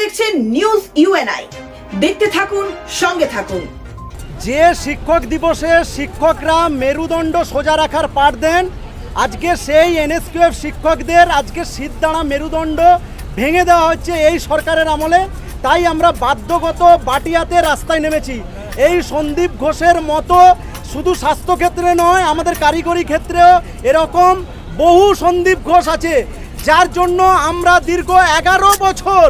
দেখছেন news UNI দেখতে থাকুন, সঙ্গে থাকুন। যে শিক্ষক দিবসে শিক্ষকরা মেরুদণ্ড সোজা রাখার পাঠ দেন, আজকে সেই এনএসকিউএফ শিক্ষকদের আজকে সিদ্ধারা মেরুদণ্ড ভেঙে দেওয়া হচ্ছে এই সরকারের আমলে। তাই আমরা বাধ্যগত বাটিয়াতে রাস্তায় নেমেছি। এই সন্দীপ ঘোষের মতো শুধু স্বাস্থ্যক্ষেত্রে নয়, আমাদের কারিগরি ক্ষেত্রেও এরকম বহু সন্দীপ ঘোষ আছে। যার জন্য আমরা দীর্ঘ এগারো বছর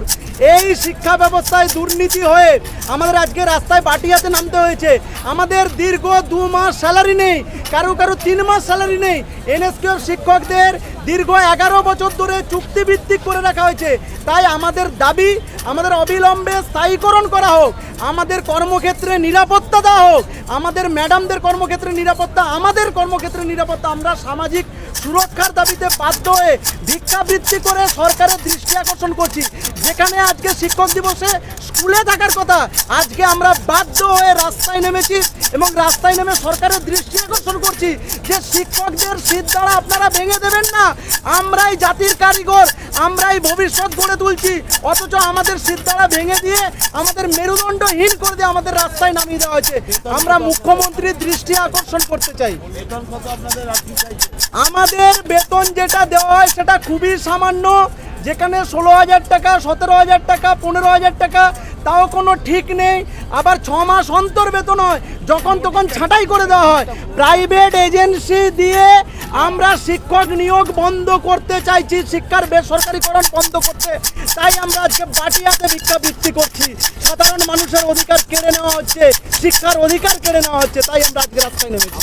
এই শিক্ষা ব্যবস্থায় দুর্নীতি হয়ে আমাদের আজকে রাস্তায় বাটিয়াতে নামতে হয়েছে। আমাদের দীর্ঘ দু মাস স্যালারি নেই, কারও কারও তিন মাস স্যালারি নেই। এনএসকিউএফ শিক্ষকদের দীর্ঘ এগারো বছর ধরে চুক্তিভিত্তিক করে রাখা হয়েছে। তাই আমাদের দাবি, আমাদের অবিলম্বে স্থায়ীকরণ করা হোক। আমাদের কর্মক্ষেত্রে নিরাপত্তা দেওয়া হোক। আমাদের ম্যাডামদের কর্মক্ষেত্রে নিরাপত্তা, আমাদের কর্মক্ষেত্রে নিরাপত্তা। আমরা সামাজিক সুরক্ষার দাবিতে বাধ্য হয়ে ভিক্ষাবৃত্তি করে সরকারের দৃষ্টি আকর্ষণ করছি। যেখানে আজকে শিক্ষক দিবসে স্কুলে থাকার কথা, আজকে আমরা বাধ্য হয়ে রাস্তায় নেমেছি এবং রাস্তায় নেমে সরকারের দৃষ্টি আকর্ষণ করছি যে শিক্ষকদের শীত দ্বারা আপনারা ভেঙে দেবেন না। আমরাই জাতির কারিগর, আমরাই ভবিষ্যৎ গড়ে তুলছি। অথচ আমাদের শীত দ্বারা ভেঙে দিয়ে আমাদের মেরুদণ্ডহীন করে দিয়ে আমাদের রাস্তায় নামিয়ে দেওয়া হয়েছে। আমরা মুখ্যমন্ত্রীর দৃষ্টি আকর্ষণ করতে চাই। আমাদের বেতন যেটা দেওয়া হয় সেটা খুবই সামান্য, যেখানে ষোলো হাজার টাকা, সতেরো হাজার টাকা, পনেরো হাজার টাকা, তাও কোনো ঠিক নেই। আবার ছ মাস অন্তর বেতন হয়, যখন তখন ছাঁটাই করে দেওয়া হয়। প্রাইভেট এজেন্সি দিয়ে আমরা শিক্ষক নিয়োগ বন্ধ করতে চাইছি শিক্ষার বেসরকারিকরণ বন্ধ করতে। তাই আমরা আজকে বাটিয়াতে ভিক্ষাবৃত্তি করছি। সাধারণ মানুষের অধিকার কেড়ে নেওয়া হচ্ছে শিক্ষার অধিকার কেড়ে নেওয়া হচ্ছে তাই আমরা আজকে রাস্তায় নেমেছি।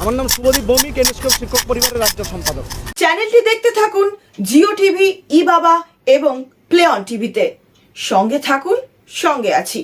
আমার নাম শুভদীপ ভৌমিক এনএসকেও শিক্ষক পরিবারের রাজ্য সম্পাদক। চ্যানেলটি দেখতে থাকুন জিও টিভি ই বাবা এবং প্লে অন টিভিতে। সঙ্গে থাকুন সঙ্গে আছি।